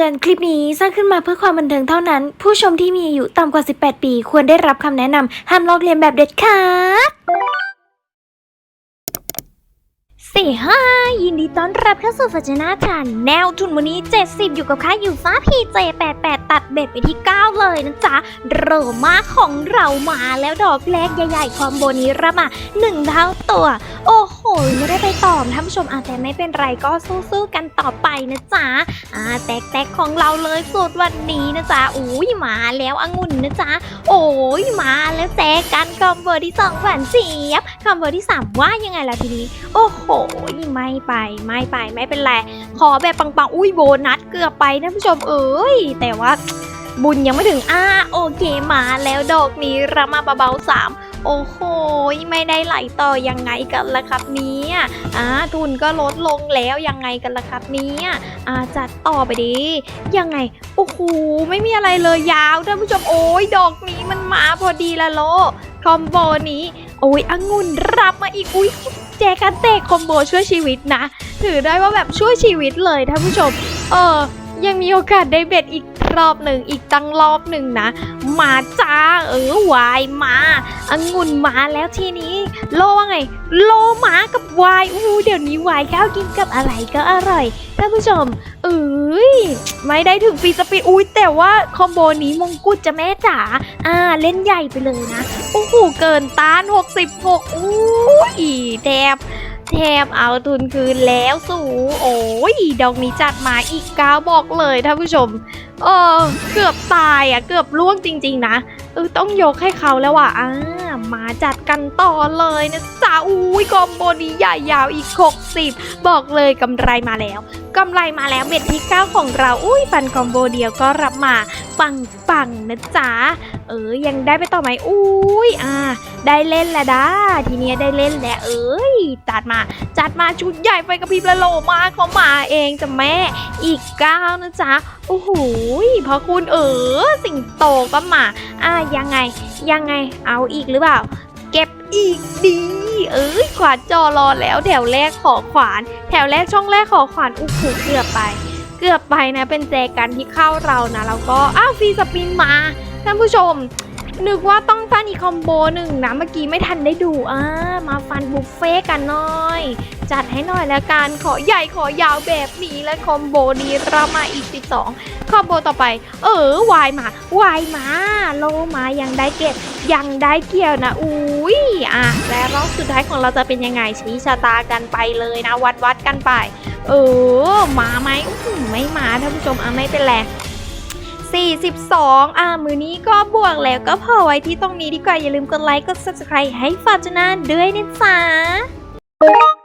อน คลิปนี้สร้างขึ้นมาเพื่อความบันเทิงเท่านั้น ผู้ชมที่มีอายุต่ำกว่า 18 ปี ควรได้รับคำแนะนำห้ามลอกเลียนแบบเด็ดขาดสี่ห้ายินดีต้อนรับเข้าสู่ฟัจนาจานแนวทุนวันนี้ 70 อยู่กับค่าอยู่ฟ้าพีเจ88 ตัดเบ็ดไปที่ 9 เลยนะจ๊ะโรมาของเรามาแล้วดอกแรกใหญ่ๆคอมโบนี้รับมา 1 เท่าตัว โอ้โห ไม่ได้ไปตอบท่านผู้ชมอาแต่ไม่เป็นไรก็สู้ๆกันต่อไปนะจ๊ะอ่าแตกๆของเราเลยสุดวันนี้นะจ๊ะอุ้ยมาแล้วองุ่นนะจ๊ะโอ้ยมาแล้วแจกกันคอมเบอร์ที่สองหวานเสียบคอมเบอร์ที่สามว่ายังไงล่ะทีนี้ โอ้โหไม่ไปไม่ไปไม่เป็นไรขอแบบปังๆอุ้ยโบนัสเกือบไปท่านผู้ชมเอ้ยแต่ว่าบุญยังไม่ถึงอ่าโอเค มาแล้วดอกนี้รามาเบาๆสาม โอ้โหไม่ได้ไหลต่อยังไงกันล่ะครับเนี่ยอ่าทุนก็ลดลงแล้วยังไงกันล่ะครับเนี่ยอ่าจัดต่อไปดียังไงโอ้โหไม่มีอะไรเลยยาวท่านผู้ชมโอ้ยดอกนี้มันมาพอดีละโลคอมโบนี้ โอ้ยองุ่นรับมาอีกอุ้ยแจกันเตะคอมโบช่วยชีวิตนะ ถือได้ว่าแบบช่วยชีวิตเลยท่านผู้ชม เออยังมีโอกาสได้เบ็ดอีก รอบหนึ่งอีกตั้งรอบหนึ่งนะ มาจ้าเออวายมาองุ่นมาแล้วทีนี้ โลว่าไง โลมากับวายอู้เดี๋ยวนี้วายข้าวกินกับอะไรก็อร่อยท่านผู้ชมเอ้ยไม่ได้ถึงฟีสปีดอุ้ยแต่ว่าคอมโบนี้มงกุฎจะแม่จ๋าอ่าเล่นใหญ่ไปเลยนะโอ้โหเกินต้าน 66อุ้ยแทบแทบเอาทุนคืนแล้วสู โอ้ยดอกนี้จัดมาอีกก้าบอกเลยท่านผู้ชม เออเกือบตายอะเกือบล่วงจริง ๆ นะเออต้องยกให้เขาแล้วอะอ่ามาจัดกันต่อเลยนะจ้าอุ้ยกอมโบนี้ใหญ่ยาวอีก 60 บอกเลยกำไรมาแล้ว กำไรมาแล้วเบ็ดที่9ของเรา อุ้ยฟันคอมโบเดียวก็รับมา ปังปังนะจ๊ะ เออ ยังได้ไปต่อไหมอุ้ยอ่า ได้เล่นแล้วด้าทีเนี้ยได้เล่นแล้วเอ้ย จัดมา จัดมาชุดใหญ่ไฟกระพริบละโลมาเขามาเองจ้ะแม่ อีกเก้านะจ๊ะ โอ้โหพอคุณเออ สิงโตก็มา อะยังไง ยังไง เอาอีกหรือเปล่า อีกดี เอ้ยขวานจอรอแล้วแถวแรกขอขวาน แถวแรกช่องแรกขอขวานอู้หูเกือบไป เกือบไปนะเป็นแจกันที่เข้าเรานะแล้วก็อ้าวฟรีสปินมาท่านผู้ชม นึกว่าต้องฟันอีคอมโบหนึ่งนะ เมื่อกี้ไม่ทันได้ดูอ่ามาฟันบุฟเฟ่กันหน่อย จัดให้หน่อยแล้วกันขอใหญ่ขอยาวแบบนี้และคอมโบนี้เรามาอีก 12คอมโบต่อไป เออวายมาวายมาโลมายังได้เก็บยังได้เกี่ยวนะอุ้ยอะและรอบสุดท้ายของเราจะเป็นยังไงชี้ชะตากันไปเลยนะ วัดวัดกันไป เออมาไหมไม่มาท่านผู้ชมอะไม่เป็นไร 42 อ่ามือนี้ก็บวกแล้วก็พอไว้ที่ตรงนี้ดีกว่า อย่าลืมกดไลค์ กด subscribe ให้ฟอตจนาด้วยนะจ๊ะ